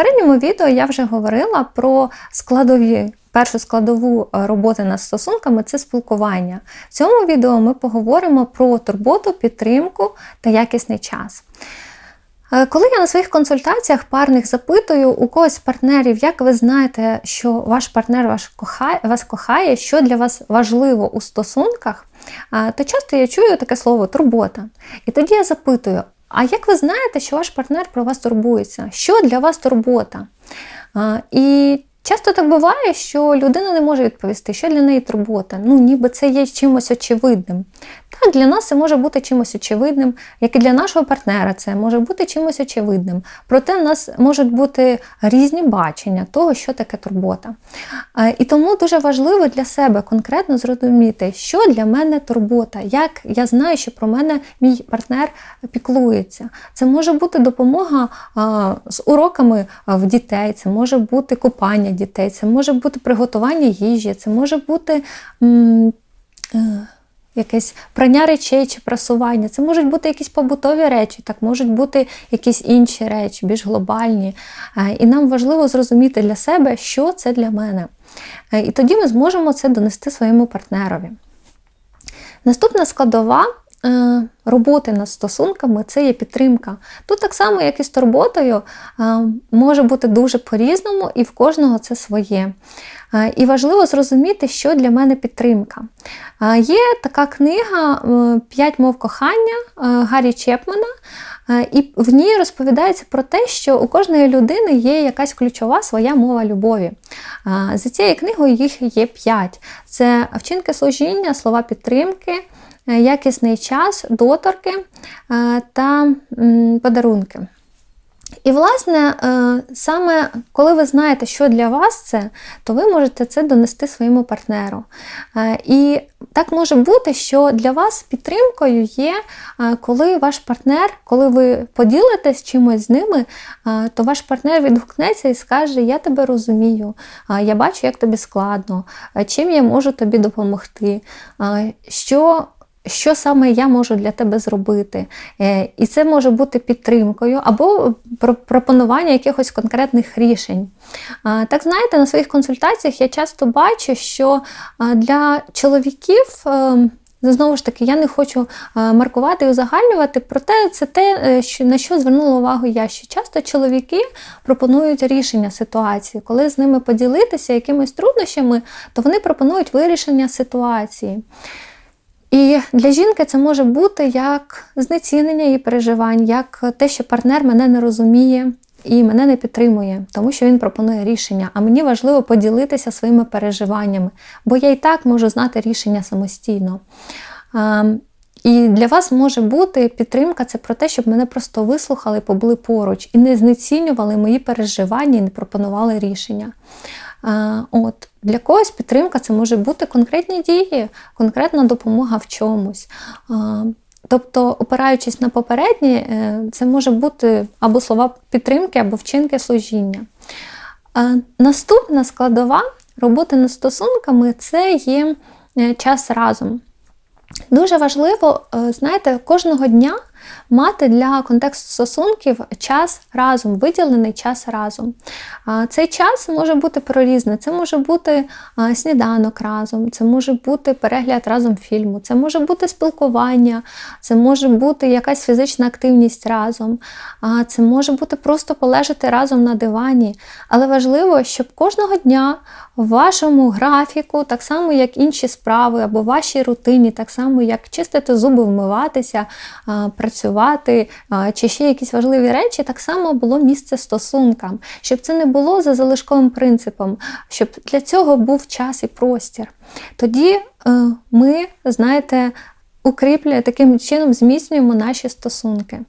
попередньому відео я вже говорила про складові. Першу складову е, роботи над стосунками це спілкування. В цьому відео ми поговоримо про турботу, підтримку та якісний час. Е, Коли я на своїх консультаціях парних запитую у когось з партнерів, як ви знаєте, що ваш партнер ваш кохає, вас кохає, що для вас важливо у стосунках, е, то часто я чую таке слово турбота. І тоді я запитую: а як ви знаєте, що ваш партнер про вас турбується? Що для вас турбота? І Часто так буває, що людина не може відповісти, що для неї турбота. Ну, ніби це є чимось очевидним. Так, для нас це може бути чимось очевидним, як і для нашого партнера це може бути чимось очевидним. Проте в нас можуть бути різні бачення того, що таке турбота. Е, І тому дуже важливо для себе конкретно зрозуміти, що для мене турбота, як я знаю, що про мене мій партнер піклується. Це може бути допомога з уроками в дітей, це може бути купання дітей, це може бути приготування їжі, це може бути. е, Якесь прання речей чи прасування. Це можуть бути якісь побутові речі, так можуть бути якісь інші речі, більш глобальні. Е, І нам важливо зрозуміти для себе, що це для мене. Е, І тоді ми зможемо це донести своєму партнерові. Наступна складова роботи над стосунками це є підтримка. Тут так само, як і з турботою, е, може бути дуже по-різному, і в кожного це своє. Е, І важливо зрозуміти, що для мене підтримка. Е, Є така книга е, П'ять мов кохання е, Гаррі Чепмана. Е, І в ній розповідається про те, що у кожної людини є якась ключова своя мова любові. Е, За цією книгою їх є п'ять: це вчинки служіння, слова підтримки, е, якісний час, доторки е, та подарунки. І, власне, е, саме коли ви знаєте, що для вас це, то ви можете це донести своєму партнеру. Е, І так може бути, що для вас підтримкою є, е, коли ваш партнер, коли ви поділитесь чимось з ними, е, то ваш партнер відгукнеться і скаже: Я тебе розумію, е, я бачу, як тобі складно, е, чим я можу тобі допомогти, е, що що саме я можу для тебе зробити. Е, І це може бути підтримкою або пропонування якихось конкретних рішень. Так знаєте, на своїх консультаціях я часто бачу, що для чоловіків. е, Знову ж таки, я не хочу е, маркувати і узагальнювати, проте це те, на що звернула увагу я. Що часто чоловіки пропонують рішення ситуації. Коли з ними поділитися якимись труднощами, то вони пропонують вирішення ситуації. І для жінки це може бути як знецінення її переживань, як те, що партнер мене не розуміє і мене не підтримує, тому що він пропонує рішення. А мені важливо поділитися своїми переживаннями, бо я і так можу знати рішення самостійно. І для вас може бути підтримка це про те, щоб мене просто вислухали, побули поруч і не знецінювали мої переживання і не пропонували рішення. От для когось підтримка це може бути конкретні дії, конкретна допомога в чомусь. Тобто, опираючись на попередні, е, це може бути або слова підтримки, або вчинки служіння. Наступна складова роботи над стосунками це є е, час разом. Дуже важливо, е, знаєте, кожного дня мати для контексту стосунків час разом, виділений час разом. Цей час може бути прорізний. Це може бути сніданок разом, це може бути перегляд разом фільму, це може бути спілкування, це може бути якась фізична активність разом, це може бути просто полежати разом на дивані. Але важливо, щоб кожного дня в вашому графіку, так само як інші справи, або в вашій рутині, так само як чистити зуби, вмиватися, а, працювати чи ще якісь важливі речі, так само було місце стосункам, щоб це не було за залишковим принципом, щоб для цього був час і простір. Тоді е, ми, знаєте, укріплює таким чином зміцнюємо наші стосунки.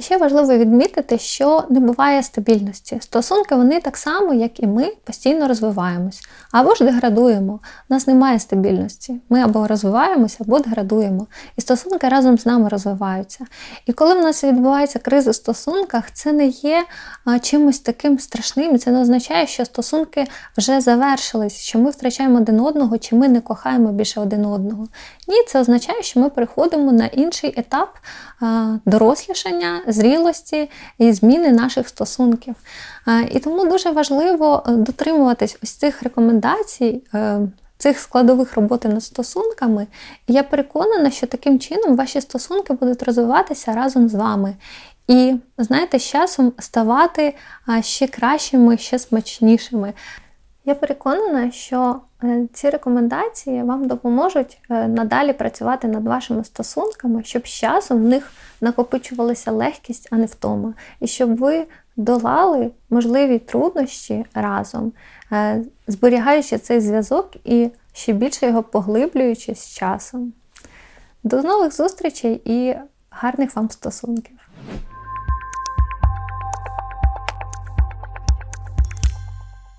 Ще важливо відмітити, що не буває стабільності. Стосунки вони так само, як і ми, постійно розвиваємось або ж деградуємо. У нас немає стабільності. Ми або розвиваємося, або деградуємо. І стосунки разом з нами розвиваються. І коли в нас відбувається криза в стосунках, це не є чимось таким страшним. Це не означає, що стосунки вже завершились, що ми втрачаємо один одного, чи ми не кохаємо більше один одного. Ні, це означає, що ми переходимо на інший етап дорослішання, зрілості і зміни наших стосунків. Е, І тому дуже важливо е, дотримуватись ось цих рекомендацій. е, Цих складових роботи над стосунками, і я переконана, що таким чином ваші стосунки будуть розвиватися разом з вами. І, знаєте, з часом ставати ще кращими, ще смачнішими. Я переконана, що е, ці рекомендації вам допоможуть е, надалі працювати над вашими стосунками, щоб з часом в них накопичувалася легкість, а не втома. І щоб ви долали можливі труднощі разом, е, зберігаючи цей зв'язок і ще більше його поглиблюючи з часом. До нових зустрічей і гарних вам стосунків!